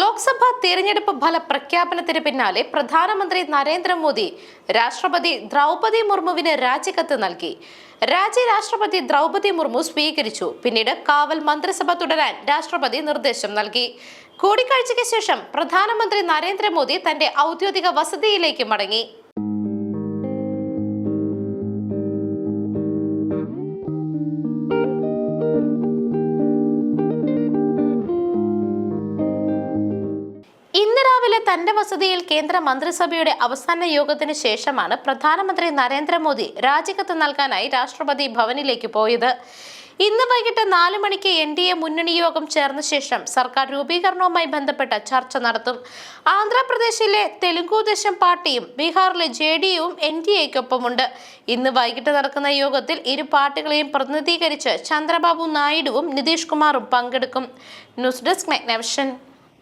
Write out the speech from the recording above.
ലോക്സഭാ തിരഞ്ഞെടുപ്പ് ഫല പ്രഖ്യാപനത്തിന് പിന്നാലെ പ്രധാനമന്ത്രി നരേന്ദ്രമോദി രാഷ്ട്രപതി ദ്രൗപതി മുർമുവിന് രാജിക്കത്ത് നൽകി. രാജി രാഷ്ട്രപതി ദ്രൗപതി മുർമു സ്വീകരിച്ചു. പിന്നീട് കാവൽ മന്ത്രിസഭ തുടരാൻ രാഷ്ട്രപതി നിർദ്ദേശം നൽകി. കൂടിക്കാഴ്ചയ്ക്ക് ശേഷം പ്രധാനമന്ത്രി നരേന്ദ്രമോദി തന്റെ ഔദ്യോഗിക വസതിയിലേക്ക് മടങ്ങി. ഇന്ന് രാവിലെ തന്റെ വസതിയിൽ കേന്ദ്ര മന്ത്രിസഭയുടെ അവസാന യോഗത്തിന് ശേഷമാണ് പ്രധാനമന്ത്രി നരേന്ദ്രമോദി രാജിക്കത്ത് നൽകാനായി രാഷ്ട്രപതി ഭവനിലേക്ക് പോയത്. ഇന്ന് വൈകിട്ട് നാല് മണിക്ക് എൻ ഡി എ മുന്നണി യോഗം ചേർന്ന ശേഷം സർക്കാർ രൂപീകരണവുമായി ബന്ധപ്പെട്ട ചർച്ച നടത്തും. ആന്ധ്രാപ്രദേശിലെ തെലുങ്കുദേശം പാർട്ടിയും ബീഹാറിലെ ജെ ഡി യുവും എൻ ഡി എക്കൊപ്പമുണ്ട്. ഇന്ന് വൈകിട്ട് നടക്കുന്ന യോഗത്തിൽ ഇരു പാർട്ടികളെയും പ്രതിനിധീകരിച്ച് ചന്ദ്രബാബു നായിഡുവും നിതീഷ് കുമാറും പങ്കെടുക്കും. News desk Magnavision.